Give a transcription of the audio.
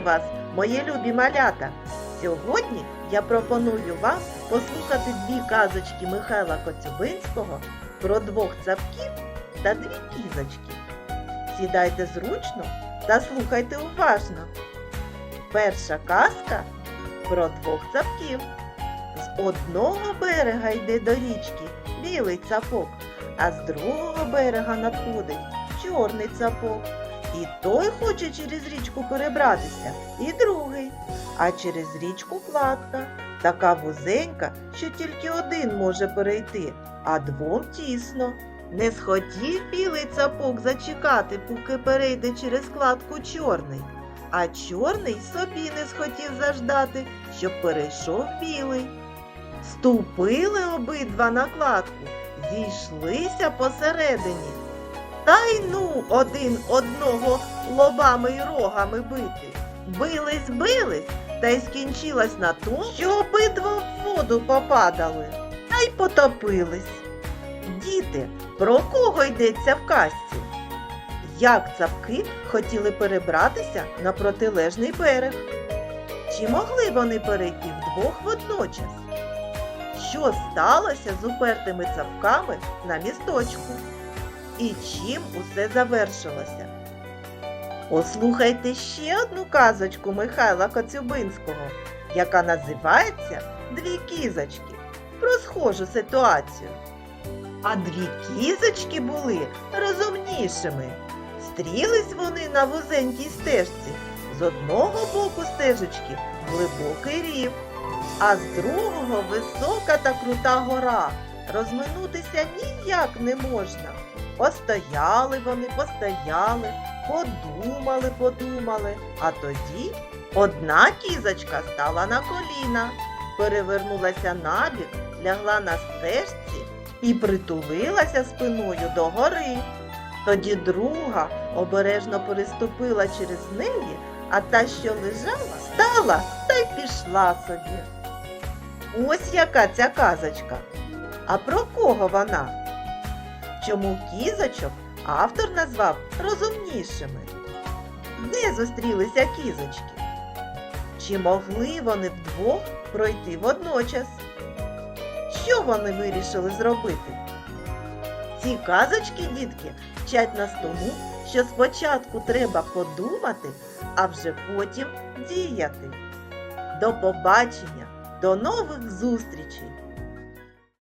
вас, мої любі малята! Сьогодні я пропоную вам послухати дві казочки Михайла Коцюбинського про двох цапків та дві кізочки. Сідайте зручно та слухайте уважно. Перша казка про двох цапків. З одного берега йде до річки білий цапок, а з другого берега надходить чорний цапок. І той хоче через річку перебратися, і другий. А через річку кладка, така вузенька, що тільки один може перейти, а двом тісно. Не схотів білий цапок зачекати, поки перейде через кладку чорний, а чорний собі не схотів заждати, щоб перейшов білий. Ступили обидва на кладку, зійшлися посередині. Та й ну один одного лобами й рогами бити. Бились, бились, та й скінчилась на тому, що обидва в воду попадали, та й потопились. Діти, про кого йдеться в казці? Як цапки хотіли перебратися на протилежний берег? Чи могли вони перейти вдвох водночас? Що сталося з упертими цапками на місточку? І чим усе завершилося? Послухайте ще одну казочку Михайла Коцюбинського, яка називається Дві кізочки про схожу ситуацію. А дві кізочки були розумнішими. Стрілись вони на вузенькій стежці. З одного боку стежечки глибокий рів, а з другого висока та крута гора. Розминутися ніяк не можна. Постояли вони, постояли, подумали, подумали, а тоді одна кізочка стала на коліна, перевернулася набік, лягла на стежці і притулилася спиною до гори. Тоді друга обережно переступила через неї, а та, що лежала, стала та й пішла собі. Ось яка ця казочка. А про кого вона? Чому кізочок автор назвав розумнішими? Де зустрілися кізочки? Чи могли вони вдвох пройти водночас? Що вони вирішили зробити? Ці казочки, дітки, вчать нас тому, що спочатку треба подумати, а вже потім діяти. До побачення, до нових зустрічей!